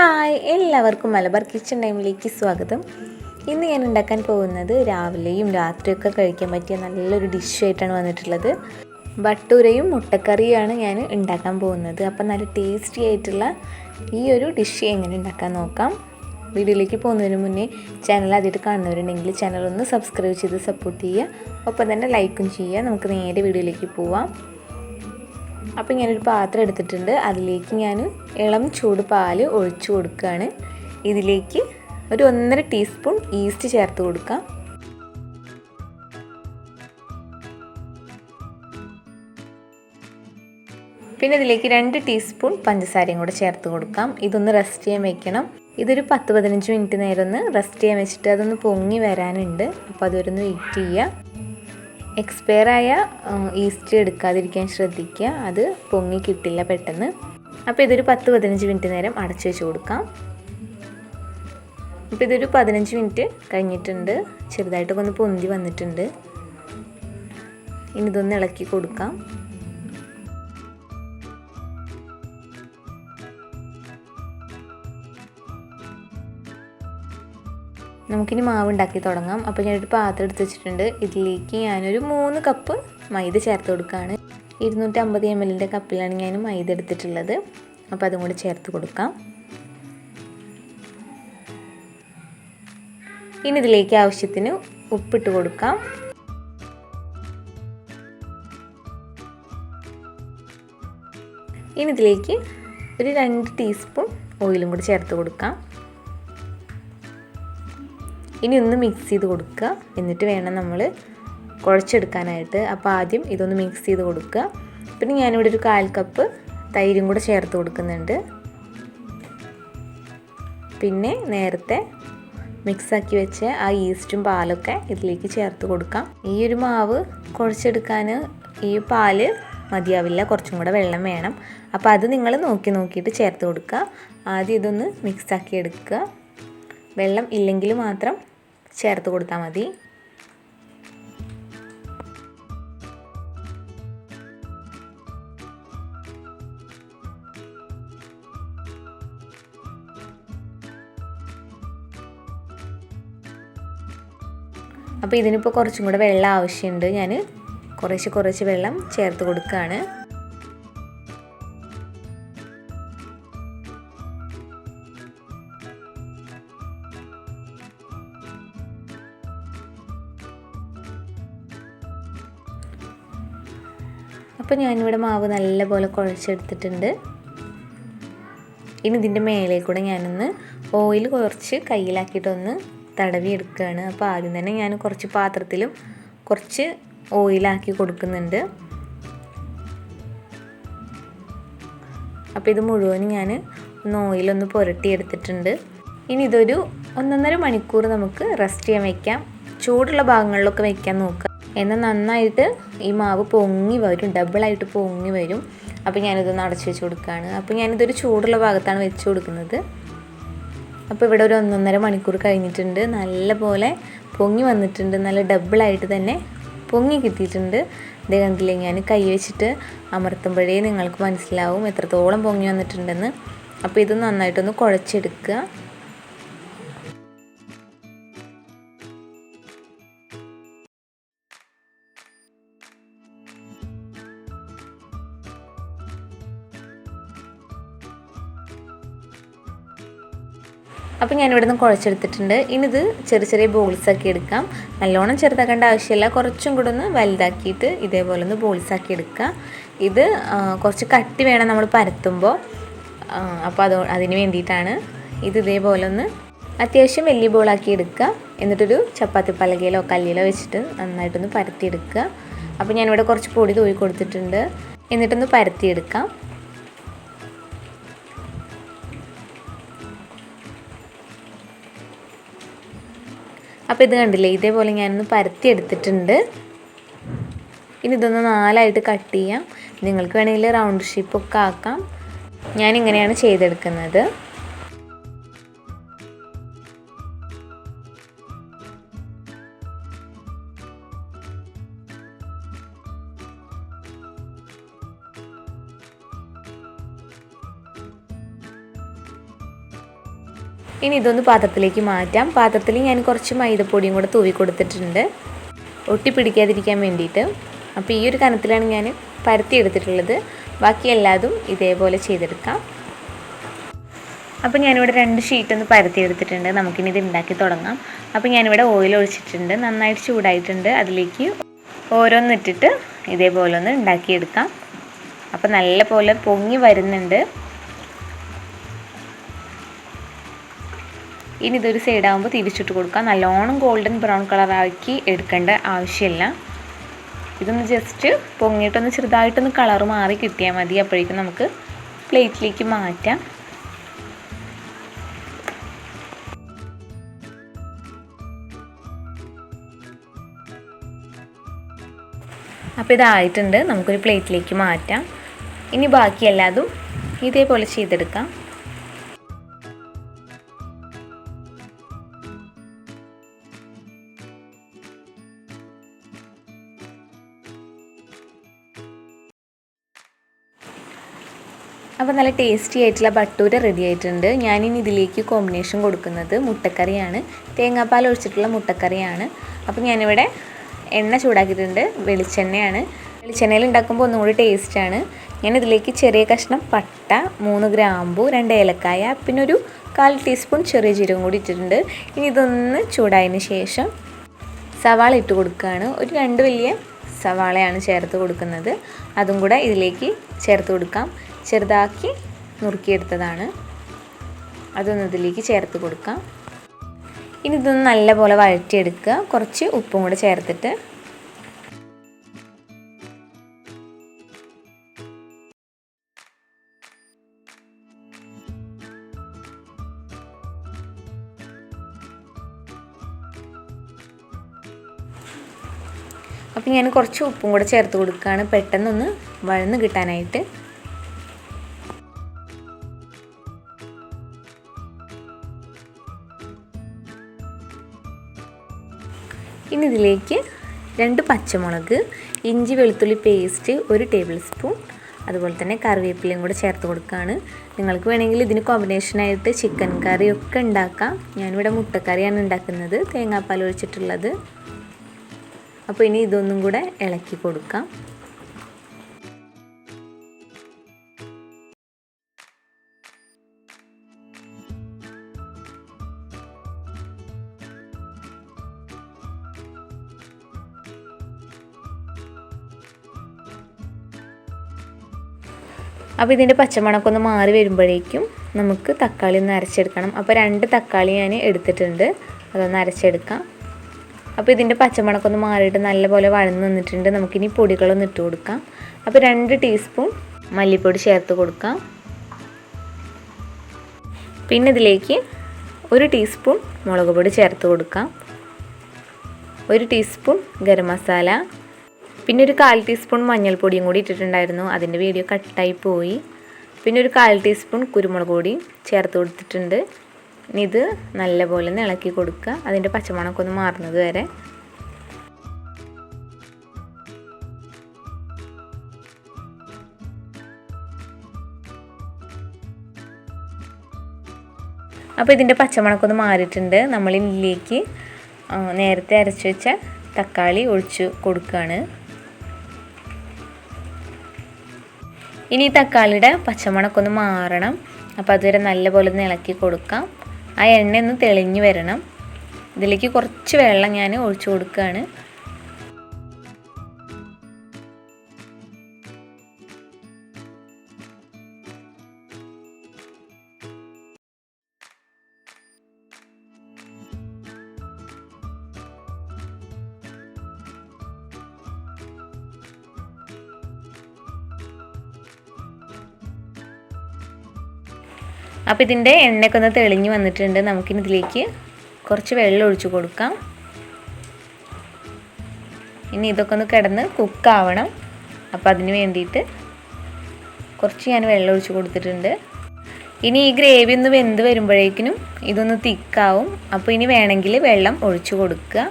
Hi എല്ലാവർക്കും Malabar kitchen ടൈമിലേക്ക് സ്വാഗതം. ഇന്ന് ഞാൻ ഉണ്ടാക്കാൻ പോകുന്നത് രാവിലെയും രാത്രിയൊക്കെ കഴിക്കാൻ പറ്റിയ നല്ലൊരു ഡിഷായിട്ടാണ് വന്നിട്ടുള്ളത്. ബട്ടൂരയും മുട്ടക്കറിയുമാണ് ഞാൻ ഉണ്ടാക്കാൻ പോകുന്നത്. അപ്പം നല്ല ടേസ്റ്റി ആയിട്ടുള്ള ഈ ഒരു ഡിഷ് എങ്ങനെ ഉണ്ടാക്കാൻ നോക്കാം. വീഡിയോയിലേക്ക് പോകുന്നതിന് മുന്നേ ചാനൽ ആദ്യമായിട്ട് കാണുന്നവരുണ്ടെങ്കിൽ ചാനൽ ഒന്ന് സബ്സ്ക്രൈബ് ചെയ്ത് സപ്പോർട്ട് ചെയ്യുക. ഒപ്പം തന്നെ ലൈക്കും ചെയ്യുക. നമുക്ക് നേരെ വീഡിയോയിലേക്ക് പോവാം. അപ്പോൾ ഞാനൊരു പാത്രം എടുത്തിട്ടുണ്ട്. അതിലേക്ക് ഞാൻ ഇളം ചൂട് പാൽ ഒഴിച്ചു കൊടുക്കുകയാണ്. ഇതിലേക്ക് ഒരു ഒന്നര ടീസ്പൂൺ ഈസ്റ്റ് ചേർത്ത് കൊടുക്കാം. പിന്നെ ഇതിലേക്ക് രണ്ട് ടീസ്പൂൺ പഞ്ചസാരയും കൂടെ ചേർത്ത് കൊടുക്കാം. ഇതൊന്ന് റെസ്റ്റ് ചെയ്യാൻ വെക്കണം. ഇതൊരു പത്ത് പതിനഞ്ച് മിനിറ്റ് നേരം ഒന്ന് റെസ്റ്റ് ചെയ്യാൻ വെച്ചിട്ട് അതൊന്ന് പൊങ്ങി വരാനുണ്ട്. അപ്പോൾ അതൊരൊന്ന് വെയിറ്റ് ചെയ്യുക. എക്സ്പയർ ആയ ഈസ്റ്റ് എടുക്കാതിരിക്കാൻ ശ്രദ്ധിക്കുക. അത് പൊങ്ങി കിട്ടില്ല പെട്ടെന്ന്. അപ്പോൾ ഇതൊരു പത്ത് പതിനഞ്ച് മിനിറ്റ് നേരം അടച്ചു വെച്ച് കൊടുക്കാം. അപ്പോൾ ഇതൊരു പതിനഞ്ച് മിനിറ്റ് കഴിഞ്ഞിട്ടുണ്ട്. ചെറുതായിട്ടൊക്കെ ഒന്ന് പൊന്തി വന്നിട്ടുണ്ട്. ഇനി ഇതൊന്ന് ഇളക്കി കൊടുക്കാം. നമുക്കിനി മാവ് ഉണ്ടാക്കി തുടങ്ങാം. അപ്പോൾ ഞാനൊരു പാത്രം എടുത്ത് വെച്ചിട്ടുണ്ട്. ഇതിലേക്ക് ഞാനൊരു മൂന്ന് കപ്പ് മൈദ ചേർത്ത് കൊടുക്കുകയാണ്. ഇരുന്നൂറ്റി അമ്പത് എം എല്ലിന്റെ കപ്പിലാണ് ഞാൻ മൈദ എടുത്തിട്ടുള്ളത്. അപ്പോൾ അതും കൂടി ചേർത്ത് കൊടുക്കാം. ഇനി ഇതിലേക്ക് ആവശ്യത്തിന് ഉപ്പിട്ട് കൊടുക്കാം. ഇനി ഇതിലേക്ക് ഒരു രണ്ട് ടീസ്പൂൺ ഓയിലും കൂടി ചേർത്ത് കൊടുക്കാം. ഇനി ഒന്ന് മിക്സ് ചെയ്ത് കൊടുക്കുക. എന്നിട്ട് വേണം നമ്മൾ കുഴച്ചെടുക്കാനായിട്ട്. അപ്പോൾ ആദ്യം ഇതൊന്ന് മിക്സ് ചെയ്ത് കൊടുക്കുക. പിന്നെ ഞാനിവിടെ ഒരു കാൽ കപ്പ് തൈരും കൂടെ ചേർത്ത് കൊടുക്കുന്നുണ്ട്. പിന്നെ നേരത്തെ മിക്സാക്കി വെച്ച ആ ഈസ്റ്റും പാലൊക്കെ ഇതിലേക്ക് ചേർത്ത് കൊടുക്കാം. ഈ ഒരു മാവ് കുഴച്ചെടുക്കാൻ ഈ പാൽ മതിയാവില്ല. കുറച്ചും കൂടെ വെള്ളം വേണം. അപ്പോൾ അത് നിങ്ങൾ നോക്കി നോക്കിയിട്ട് ചേർത്ത് കൊടുക്കുക. ആദ്യം ഇതൊന്ന് മിക്സാക്കി എടുക്കുക. വെള്ളം ഇല്ലെങ്കിൽ മാത്രം ചേർത്ത് കൊടുത്താൽ മതി. അപ്പോൾ ഇതിനിപ്പോൾ കുറച്ചും കൂടെ വെള്ളം ആവശ്യമുണ്ട്. ഞാൻ കുറേശ്ശെ കുറേശ്ശെ വെള്ളം ചേർത്ത് കൊടുക്കുകയാണ് അപ്പോൾ ഞാനിവിടെ മാവ് നല്ലപോലെ കുഴച്ചെടുത്തിട്ടുണ്ട്. ഇനി ഇതിന്റെ മേലെ കൂടെ ഞാനൊന്ന് ഓയിൽ കുറച്ച് കയ്യിലാക്കിയിട്ടൊന്ന് തടവി എടുക്കുകയാണ് അപ്പോൾ ആദ്യം തന്നെ ഞാൻ കുറച്ച് പാത്രത്തിലും കുറച്ച് ഓയിലാക്കി കൊടുക്കുന്നുണ്ട്. അപ്പോൾ ഇത് മുഴുവനും ഞാൻ ഒന്ന് ഓയിലൊന്ന് പുരട്ടി എടുത്തിട്ടുണ്ട് ഇനി ഇതൊരു ഒന്നൊന്നര മണിക്കൂർ നമുക്ക് റെസ്റ്റ് ചെയ്യാൻ വയ്ക്കാം ചൂടുള്ള ഭാഗങ്ങളിലൊക്കെ വയ്ക്കാൻ നോക്കുക എന്നാൽ നന്നായിട്ട് ഈ മാവ് പൊങ്ങി വരും ഡബിളായിട്ട് പൊങ്ങി വരും. അപ്പോൾ ഞാനിതൊന്ന് അടച്ചു വെച്ച് കൊടുക്കുകയാണ് അപ്പോൾ ഞാനിതൊരു ചൂടുള്ള ഭാഗത്താണ് വെച്ച് കൊടുക്കുന്നത്. അപ്പോൾ ഇവിടെ ഒരു ഒന്നൊന്നര മണിക്കൂർ കഴിഞ്ഞിട്ടുണ്ട്. നല്ല പോലെ പൊങ്ങി വന്നിട്ടുണ്ട്. നല്ല ഡബിളായിട്ട് തന്നെ പൊങ്ങി കിട്ടിയിട്ടുണ്ട്. ഇതേ കണ്ടില്ലേ ഞാൻ കൈ വെച്ചിട്ട് അമർത്തുമ്പോഴേ നിങ്ങൾക്ക് മനസ്സിലാവും എത്രത്തോളം പൊങ്ങി വന്നിട്ടുണ്ടെന്ന്. അപ്പോൾ ഇത് നന്നായിട്ടൊന്ന് കുഴച്ചെടുക്കുക. അപ്പോൾ ഞാൻ നിന്ന് കുഴച്ചെടുത്തിട്ടുണ്ട്. ഇനി ഇത് ചെറിയ ചെറിയ ബോൾസ് ആക്കി എടുക്കാം. നല്ലോണം ചെറുതാക്കേണ്ട ആവശ്യമില്ല. കുറച്ചും കൂടെ ഒന്ന് വലുതാക്കിയിട്ട് ഇതേപോലെ ഒന്ന് ബോൾസ് ആക്കി എടുക്കുക. ഇത് കുറച്ച് കട്ടി വേണം നമ്മൾ പരത്തുമ്പോൾ. അപ്പോൾ അത് അതിന് വേണ്ടിയിട്ടാണ് ഇത് ഇതേപോലെ ഒന്ന് അത്യാവശ്യം വലിയ ബോളാക്കി എടുക്കുക. എന്നിട്ടൊരു ചപ്പാത്തി പലകയിലോ കല്ലിലോ വെച്ചിട്ട് നന്നായിട്ടൊന്ന് പരത്തിയെടുക്കുക. അപ്പോൾ ഞാനിവിടെ കുറച്ച് പൊടി തൂയി കൊടുത്തിട്ടുണ്ട്. എന്നിട്ടൊന്ന് പരത്തിയെടുക്കാം. അപ്പോൾ ഇത് കണ്ടില്ലേ? ഇതേപോലെ ഞാനൊന്ന് പരത്തി എടുത്തിട്ടുണ്ട്. ഇനി ഇതൊന്ന് നാലായിട്ട് കട്ട് ചെയ്യാം. നിങ്ങൾക്ക് വേണമെങ്കിൽ റൗണ്ട് ഷേപ്പൊക്കെ ആക്കാം. ഞാനിങ്ങനെയാണ് ചെയ്തെടുക്കുന്നത്. ഇനി ഇതൊന്ന് പാത്രത്തിലേക്ക് മാറ്റാം. പാത്രത്തിൽ ഞാൻ കുറച്ച് മൈദപ്പൊടിയും കൂടെ തൂവി കൊടുത്തിട്ടുണ്ട്. ഒട്ടി പിടിക്കാതിരിക്കാൻ വേണ്ടിയിട്ട്. അപ്പോൾ ഈ ഒരു കനത്തിലാണ് ഞാൻ പരത്തി എടുത്തിട്ടുള്ളത്. ബാക്കി എല്ലാതും ഇതേപോലെ ചെയ്തെടുക്കാം. അപ്പോൾ ഞാനിവിടെ രണ്ട് ഷീറ്റ് ഒന്ന് പരത്തി എടുത്തിട്ടുണ്ട്. നമുക്കിനി ഇത് ഉണ്ടാക്കി തുടങ്ങാം. അപ്പോൾ ഞാനിവിടെ ഓയിൽ ഒഴിച്ചിട്ടുണ്ട്. നന്നായിട്ട് ചൂടായിട്ടുണ്ട്. അതിലേക്ക് ഓരോന്നിട്ടിട്ട് ഇതേപോലെ ഒന്ന് ഉണ്ടാക്കിയെടുക്കാം. അപ്പോൾ നല്ല പോലെ പൊങ്ങി വരുന്നുണ്ട്. ഇനി ഇതൊരു സൈഡാകുമ്പോൾ തിരിച്ചിട്ട് കൊടുക്കുക നല്ലോണം ഗോൾഡൻ ബ്രൗൺ കളറാക്കി എടുക്കേണ്ട ആവശ്യമില്ല. ഇതൊന്ന് ജസ്റ്റ് പൊങ്ങിയിട്ടൊന്ന് ചെറുതായിട്ടൊന്ന് കളർ മാറി കിട്ടിയാൽ മതി. അപ്പോഴേക്കും നമുക്ക് പ്ലേറ്റിലേക്ക് മാറ്റാം. അപ്പോൾ ഇതായിട്ടുണ്ട്. നമുക്കൊരു പ്ലേറ്റിലേക്ക് മാറ്റാം. ഇനി ബാക്കി എല്ലാതും ഇതേപോലെ ചെയ്തെടുക്കാം. അപ്പോൾ നല്ല ടേസ്റ്റി ആയിട്ടുള്ള ബട്ടൂര റെഡി ആയിട്ടുണ്ട്. ഞാനിനി ഇതിലേക്ക് കോമ്പിനേഷൻ കൊടുക്കുന്നത് മുട്ടക്കറിയാണ്. തേങ്ങാപ്പാൽ ഒഴിച്ചിട്ടുള്ള മുട്ടക്കറിയാണ്. അപ്പോൾ ഞാനിവിടെ എണ്ണ ചൂടാക്കിയിട്ടുണ്ട്. വെളിച്ചെണ്ണയാണ്. വെളിച്ചെണ്ണയിൽ ഉണ്ടാക്കുമ്പോൾ ഒന്നും കൂടി ടേസ്റ്റാണ് ഞാൻ ഇതിലേക്ക് ചെറിയ കഷ്ണം പട്ട മൂന്ന് ഗ്രാമ്പു രണ്ട് ഏലക്കായ പിന്നെ ഒരു കാൽ ടീസ്പൂൺ ചെറിയ ജീരകം കൂടി ഇട്ടിട്ടുണ്ട്. ഇനി ഇതൊന്ന് ചൂടായതിന് ശേഷം സവാള ഇട്ട് കൊടുക്കുകയാണ്. ഒരു രണ്ട് വലിയ സവാളയാണ് ചേർത്ത് കൊടുക്കുന്നത്. അതും കൂടെ ഇതിലേക്ക് ചേർത്ത് കൊടുക്കാം. ചെറുതാക്കി നുറുക്കിയെടുത്തതാണ്. അതൊന്ന് ഇതിലേക്ക് ചേർത്ത് കൊടുക്കാം. ഇനി ഇതൊന്ന് നല്ലപോലെ വഴറ്റിയെടുക്കുക. കുറച്ച് ഉപ്പും കൂടെ ചേർത്തിട്ട്. അപ്പം ഞാൻ കുറച്ച് ഉപ്പും കൂടെ ചേർത്ത് കൊടുക്കുകയാണ് പെട്ടെന്നൊന്ന് വഴന്ന് കിട്ടാനായിട്ട്. ഇനി ഇതിലേക്ക് രണ്ട് പച്ചമുളക് ഇഞ്ചി വെളുത്തുള്ളി പേസ്റ്റ് ഒരു ടേബിൾ സ്പൂൺ അതുപോലെ തന്നെ കറിവേപ്പിലയും കൂടെ ചേർത്ത് കൊടുക്കുകയാണ്. നിങ്ങൾക്ക് വേണമെങ്കിൽ ഇതിന് കോമ്പിനേഷനായിട്ട് ചിക്കൻ കറി ഒക്കെ ഉണ്ടാക്കാം. ഞാനിവിടെ മുട്ടക്കറിയാണ് ഉണ്ടാക്കുന്നത് തേങ്ങാപ്പാൽ ഒഴിച്ചിട്ടുള്ളത്. അപ്പോൾ ഇനി ഇതൊന്നും കൂടെ ഇളക്കി കൊടുക്കാം. അപ്പോൾ ഇതിന്റെ പച്ചമണമൊക്കെ ഒന്ന് മാറി വരുമ്പോഴേക്കും നമുക്ക് തക്കാളി ഒന്ന് അരച്ചെടുക്കണം. അപ്പോൾ രണ്ട് തക്കാളി ഞാൻ എടുത്തിട്ടുണ്ട്. അതൊന്ന് അരച്ചെടുക്കാം. അപ്പോൾ ഇതിന്റെ പച്ചമണമൊക്കെ മാറിയിട്ട് നല്ലപോലെ വഴന്ന് നിന്നിട്ടുണ്ട്. നമുക്കിനി പൊടികളൊന്ന് ഇട്ട് കൊടുക്കാം. അപ്പോൾ രണ്ട് ടീസ്പൂൺ മല്ലിപ്പൊടി ചേർത്ത് കൊടുക്കാം. പിന്നെ ഇതിലേക്ക് ഒരു ടീസ്പൂൺ മുളക് പൊടി ചേർത്ത് കൊടുക്കാം. ഒരു ടീസ്പൂൺ ഗരം മസാല. പിന്നെ ഒരു കാൽ ടീസ്പൂൺ മഞ്ഞൾപ്പൊടിയും കൂടി ഇട്ടിട്ടുണ്ടായിരുന്നു. അതിന്റെ വീഡിയോ കട്ടായി പോയി. പിന്നെ ഒരു കാൽ ടീസ്പൂൺ കുരുമുളക് പൊടി ചേർത്ത് കൊടുത്തിട്ടുണ്ട്. ഇത് നല്ലപോലെ ഇളക്കി കൊടുക്കുക. അതിന്റെ പച്ചമണമൊക്കെ ഒന്ന് മാറുന്നത് വരെ. അപ്പോൾ ഇതിന്റെ പച്ചമണക്കൊന്ന് മാറിയിട്ടുണ്ട്. നമ്മൾ ഇതിലേക്ക് നേരത്തെ അരച്ച് വെച്ച തക്കാളി ഒഴിച്ച് കൊടുക്കുകയാണ്. ഇനി തക്കാളിയുടെ പച്ചമുളക് ഒന്ന് മാറണം. അപ്പോൾ അതുവരെ നല്ലപോലെ ഒന്ന് ഇളക്കി കൊടുക്കാം. ആ എണ്ണ ഒന്ന് തെളിഞ്ഞു വരണം. ഇതിലേക്ക് കുറച്ച് വെള്ളം ഞാൻ ഒഴിച്ചു കൊടുക്കുകയാണ്. അപ്പോൾ ഇതിന്റെ എണ്ണയൊക്കെ ഒന്ന് തെളിഞ്ഞ് വന്നിട്ടുണ്ട്. നമുക്കിനി ഇതിലേക്ക് കുറച്ച് വെള്ളം ഒഴിച്ചു കൊടുക്കാം. ഇനി ഇതൊക്കെ ഒന്ന് കിടന്ന് കുക്കാവണം അപ്പോൾ അതിന് വേണ്ടിയിട്ട് കുറച്ച് ഞാൻ വെള്ളം ഒഴിച്ച് കൊടുത്തിട്ടുണ്ട്. ഇനി ഈ ഗ്രേവി ഒന്ന് വെന്ത് വരുമ്പോഴേക്കിനും ഇതൊന്ന് തിക്കാവും അപ്പോൾ ഇനി വേണമെങ്കിൽ വെള്ളം ഒഴിച്ചു കൊടുക്കുക.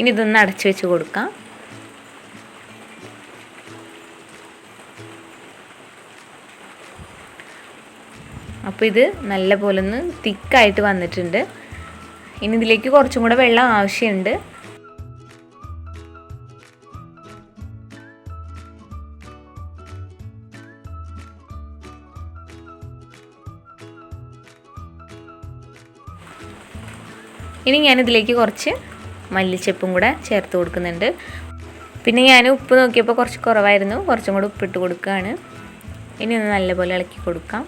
ഇനി ഇതൊന്ന് അടച്ചു വെച്ച് കൊടുക്കാം. അപ്പോൾ ഇത് നല്ല പോലെ ഒന്ന് തിക്കായിട്ട് വന്നിട്ടുണ്ട്. ഇനി ഇതിലേക്ക് കുറച്ചും കൂടെ വെള്ളം ആവശ്യമുണ്ട്. ഇനി ഞാനിതിലേക്ക് കുറച്ച് മല്ലിച്ചെപ്പും കൂടെ ചേർത്ത് കൊടുക്കുന്നുണ്ട്. പിന്നെ ഞാൻ ഉപ്പ് നോക്കിയപ്പോൾ കുറച്ച് കുറവായിരുന്നു. കുറച്ചും കൂടെ ഉപ്പിട്ട് കൊടുക്കുകയാണ്. ഇനി ഒന്ന് നല്ലപോലെ ഇളക്കി കൊടുക്കാം.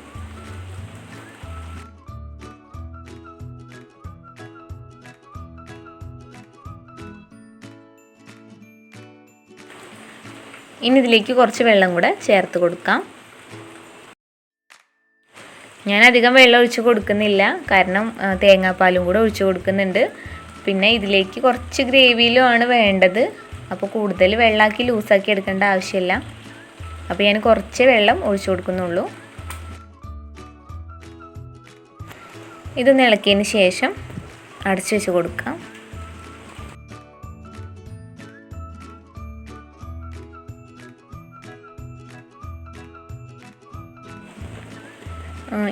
ഇനി ഇതിലേക്ക് കുറച്ച് വെള്ളം കൂടെ ചേർത്ത് കൊടുക്കാം. ഞാൻ അധികം വെള്ളം ഒഴിച്ച് കൊടുക്കുന്നില്ല. കാരണം തേങ്ങാപ്പാലും കൂടെ ഒഴിച്ച് കൊടുക്കുന്നുണ്ട്. പിന്നെ ഇതിലേക്ക് കുറച്ച് ഗ്രേവിയിലുമാണ് വേണ്ടത്. അപ്പോൾ കൂടുതൽ വെള്ളമാക്കി ലൂസാക്കി എടുക്കേണ്ട ആവശ്യമില്ല. അപ്പോൾ ഞാൻ കുറച്ച് വെള്ളം ഒഴിച്ചു കൊടുക്കുന്നുള്ളൂ. ഇത് ഇളക്കിയതിന് ശേഷം അടച്ചു വെച്ച് കൊടുക്കാം.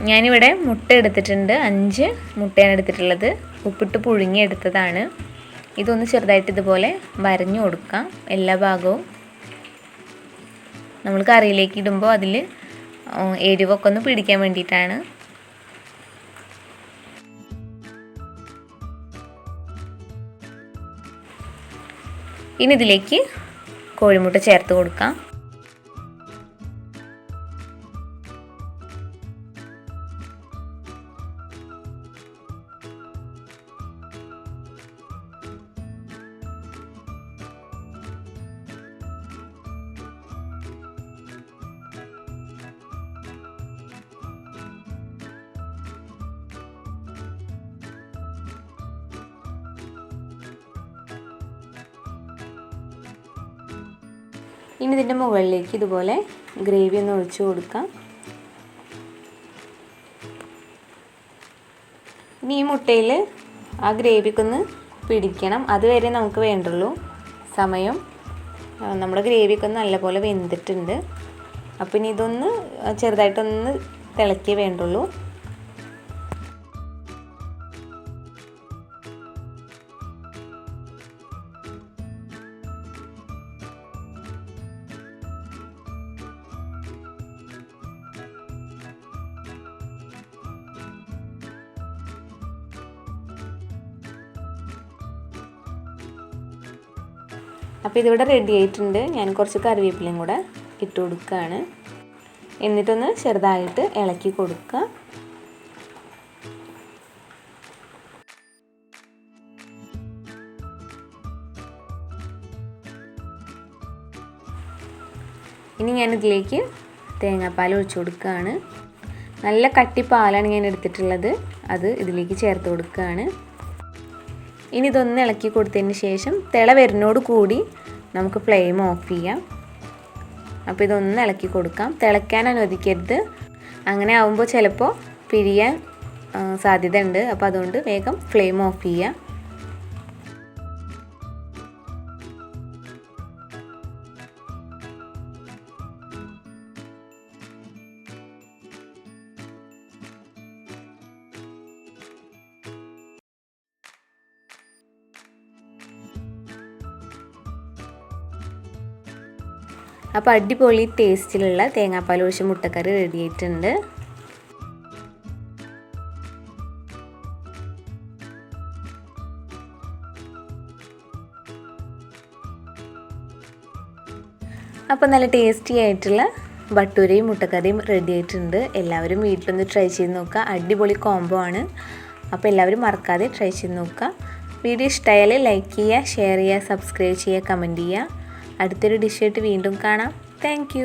ഞാനിവിടെ മുട്ട എടുത്തിട്ടുണ്ട്. അഞ്ച് മുട്ടയാണ് എടുത്തിട്ടുള്ളത്. ഉപ്പിട്ട് പുഴുങ്ങി എടുത്തതാണ്. ഇതൊന്ന് ചെറുതായിട്ട് ഇതുപോലെ വരഞ്ഞു കൊടുക്കാം. എല്ലാ ഭാഗവും നമ്മൾ കറിയിലേക്ക് ഇടുമ്പോൾ അതിൽ എരിവൊക്കെ ഒന്ന് പിടിക്കാൻ വേണ്ടിയിട്ടാണ്. ഇനി ഇതിലേക്ക് കോഴിമുട്ട ചേർത്ത് കൊടുക്കാം. ഇനി ഇതിന്റെ മുകളിലേക്ക് ഇതുപോലെ ഗ്രേവി ഒന്ന് ഒഴിച്ചു കൊടുക്കാം. ഇനി ഈ മുട്ടയിൽ ആ ഗ്രേവിക്കൊന്ന് പിടിക്കണം. അതുവരെ നമുക്ക് വേണ്ടുള്ളൂ സമയം. നമ്മുടെ ഗ്രേവിയൊക്കെ നല്ലപോലെ വെന്തിട്ടുണ്ട്. അപ്പം ഇനി ഇതൊന്ന് ചെറുതായിട്ടൊന്ന് തിളക്കിയേ വേണ്ടുള്ളൂ. അപ്പോൾ ഇതിവിടെ റെഡി ആയിട്ടുണ്ട്. ഞാൻ കുറച്ച് കറിവേപ്പിലയും കൂടെ ഇട്ട് കൊടുക്കുകയാണ്. എന്നിട്ടൊന്ന് ചെറുതായിട്ട് ഇളക്കി കൊടുക്കുക. ഇനി ഞാൻ ഇതിലേക്ക് തേങ്ങാപ്പാൽ ഒഴിച്ചു കൊടുക്കുകയാണ്. നല്ല കട്ടി പാലാണ് ഞാൻ എടുത്തിട്ടുള്ളത്. അത് ഇതിലേക്ക് ചേർത്ത് കൊടുക്കുകയാണ്. ഇനി ഇതൊന്ന് ഇളക്കി കൊടുത്തതിന് ശേഷം തിള വരുന്നോട് കൂടി നമുക്ക് ഫ്ലെയിം ഓഫ് ചെയ്യാം. അപ്പോൾ ഇതൊന്ന് ഇളക്കി കൊടുക്കാം. തിളയ്ക്കാൻ അനുവദിക്കരുത്. അങ്ങനെ ആവുമ്പോൾ ചിലപ്പോൾ പിരിയാൻ സാധ്യത ഉണ്ട് അപ്പോൾ അതുകൊണ്ട് വേഗം ഫ്ലെയിം ഓഫ് ചെയ്യാം. അപ്പോൾ അടിപൊളി ടേസ്റ്റിലുള്ള തേങ്ങാപ്പാൽ ഒഴിച്ച് മുട്ടക്കറി റെഡിയായിട്ടുണ്ട് അപ്പോൾ നല്ല ടേസ്റ്റി ആയിട്ടുള്ള ബട്ടൂരയും മുട്ടക്കറിയും റെഡി ആയിട്ടുണ്ട്. എല്ലാവരും വീട്ടിലൊന്ന് ട്രൈ ചെയ്ത് നോക്കുക. അടിപൊളി കോംബോ ആണ്. അപ്പോൾ എല്ലാവരും മറക്കാതെ ട്രൈ ചെയ്ത് നോക്കുക. വീഡിയോ ഇഷ്ടമായാൽ ലൈക്ക് ചെയ്യുക ഷെയർ ചെയ്യുക സബ്സ്ക്രൈബ് ചെയ്യുക കമന്റ് ചെയ്യുക. അടുത്തൊരു ഡിഷായിട്ട് വീണ്ടും കാണാം. താങ്ക്